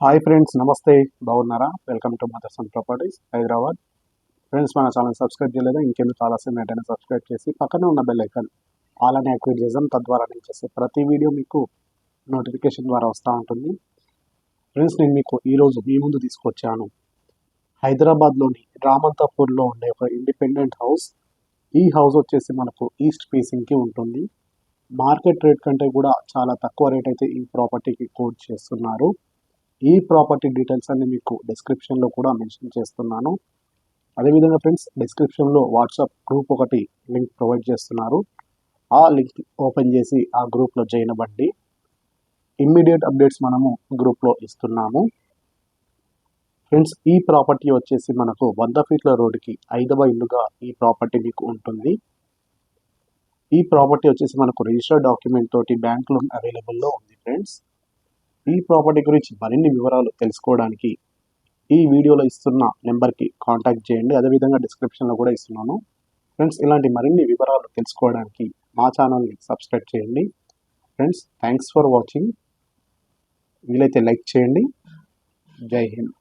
Hi friends నమస్తే. బాగున్నారా? Welcome to Motherson properties Hyderabad. Friends మన ఛానల్ సబ్స్క్రైబ్ చేయలేదా ఇంకెందుకు ఆలస్యం? వెంటనే సబ్స్క్రైబ్ చేసి పక్కనే ఉన్న బెల్ ఐకాన్ అలానే యాక్టివేట్ చేసాం తద్వారా నేను చేసే ప్రతి వీడియో మీకు నోటిఫికేషన్ ద్వారా వస్తూ ఉంటుంది. ఫ్రెండ్స్ నేను మీకు ఈరోజు మీ ముందు తీసుకొచ్చాను. హైదరాబాద్లోని రామంతాపూర్లో ఉండే ఒక ఇండిపెండెంట్ హౌస్. ఈ హౌస్ వచ్చేసి మనకు ఈస్ట్ ఫేసింగ్కి ఉంటుంది. మార్కెట్ రేట్ కంటే కూడా చాలా తక్కువ రేట్ అయితే ఈ ప్రాపర్టీకి కోట్ చేస్తున్నారు. ఈ ప్రాపర్టీ డీటెయిల్స్ అన్ని మీకు డిస్క్రిప్షన్లో కూడా మెన్షన్ చేస్తున్నాను. అదేవిధంగా ఫ్రెండ్స్ డిస్క్రిప్షన్లో వాట్సాప్ గ్రూప్ ఒకటి లింక్ ప్రొవైడ్ చేస్తున్నారు. ఆ లింక్ ఓపెన్ చేసి ఆ గ్రూప్లో జాయిన్ అవ్వండి. ఇమ్మీడియట్ అప్డేట్స్ మనము గ్రూప్లో ఇస్తున్నాము. ఫ్రెండ్స్ ఈ ప్రాపర్టీ వచ్చేసి మనకు వంద ఫీట్ల రోడ్డుకి ఐదవ ఇల్లుగా ఈ ప్రాపర్టీ మీకు ఉంటుంది. ఈ ప్రాపర్టీ వచ్చేసి మనకు రిజిస్టర్డ్ డాక్యుమెంట్ తోటి బ్యాంక్ లోన్ అవైలబుల్లో ఉంది ఫ్రెండ్స్ ఈ ప్రాపర్టీ గురించి మరిన్ని వివరాలు తెలుసుకోవడానికి ఈ వీడియోలో ఇస్తున్న నెంబర్కి కాంటాక్ట్ చేయండి. అదేవిధంగా డిస్క్రిప్షన్లో కూడా ఇస్తున్నాను. ఫ్రెండ్స్ ఇలాంటి మరిన్ని వివరాలు తెలుసుకోవడానికి మా ఛానల్ని సబ్స్క్రైబ్ చేయండి. ఫ్రెండ్స్ థ్యాంక్స్ ఫర్ వాచింగ్ వీలైతే లైక్ చేయండి. జై హింద్.